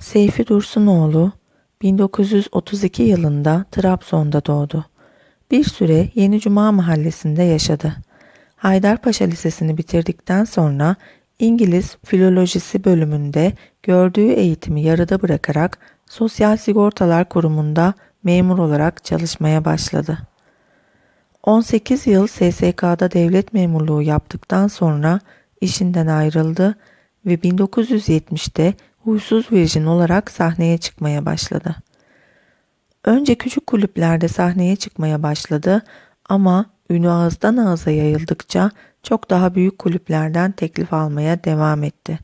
Seyfi Dursunoğlu 1932 yılında Trabzon'da doğdu. Bir süre Yeni Cuma mahallesinde yaşadı. Haydarpaşa Lisesi'ni bitirdikten sonra İngiliz Filolojisi bölümünde gördüğü eğitimi yarıda bırakarak Sosyal Sigortalar Kurumu'nda memur olarak çalışmaya başladı. 18 yıl SSK'da devlet memurluğu yaptıktan sonra işinden ayrıldı ve 1970'te Huysuz Virjin olarak sahneye çıkmaya başladı. Önce küçük kulüplerde sahneye çıkmaya başladı ama ünü ağızdan ağza yayıldıkça çok daha büyük kulüplerden teklif almaya devam etti.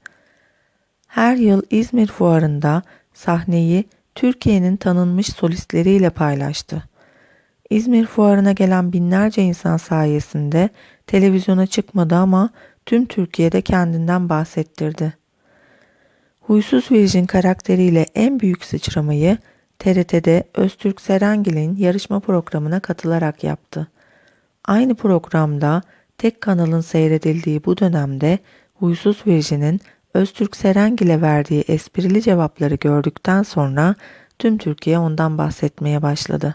Her yıl İzmir Fuarı'nda sahneyi Türkiye'nin tanınmış solistleriyle paylaştı. İzmir Fuarı'na gelen binlerce insan sayesinde televizyona çıkmadı ama tüm Türkiye'de kendinden bahsettirdi. Huysuz Virjin karakteriyle en büyük sıçramayı TRT'de Öztürk Serengil'in yarışma programına katılarak yaptı. Aynı programda tek kanalın seyredildiği bu dönemde Huysuz Virjin'in Öztürk Serengil'e verdiği esprili cevapları gördükten sonra tüm Türkiye ondan bahsetmeye başladı.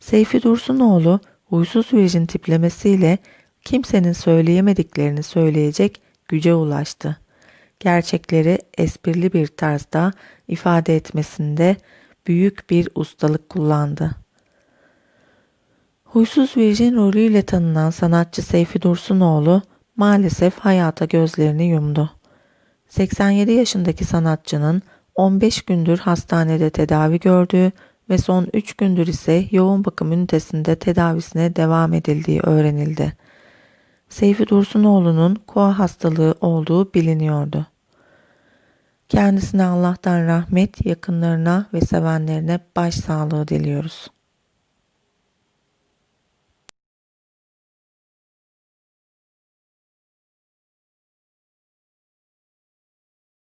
Seyfi Dursunoğlu Huysuz Virjin tiplemesiyle kimsenin söyleyemediklerini söyleyecek güce ulaştı. Gerçekleri esprili bir tarzda ifade etmesinde büyük bir ustalık kullandı. Huysuz Virjin rolüyle tanınan sanatçı Seyfi Dursunoğlu maalesef hayata gözlerini yumdu. 87 yaşındaki sanatçının 15 gündür hastanede tedavi gördüğü ve son 3 gündür ise yoğun bakım ünitesinde tedavisine devam edildiği öğrenildi. Seyfi Dursunoğlu'nun koa hastalığı olduğu biliniyordu. Kendisine Allah'tan rahmet, yakınlarına ve sevenlerine başsağlığı diliyoruz.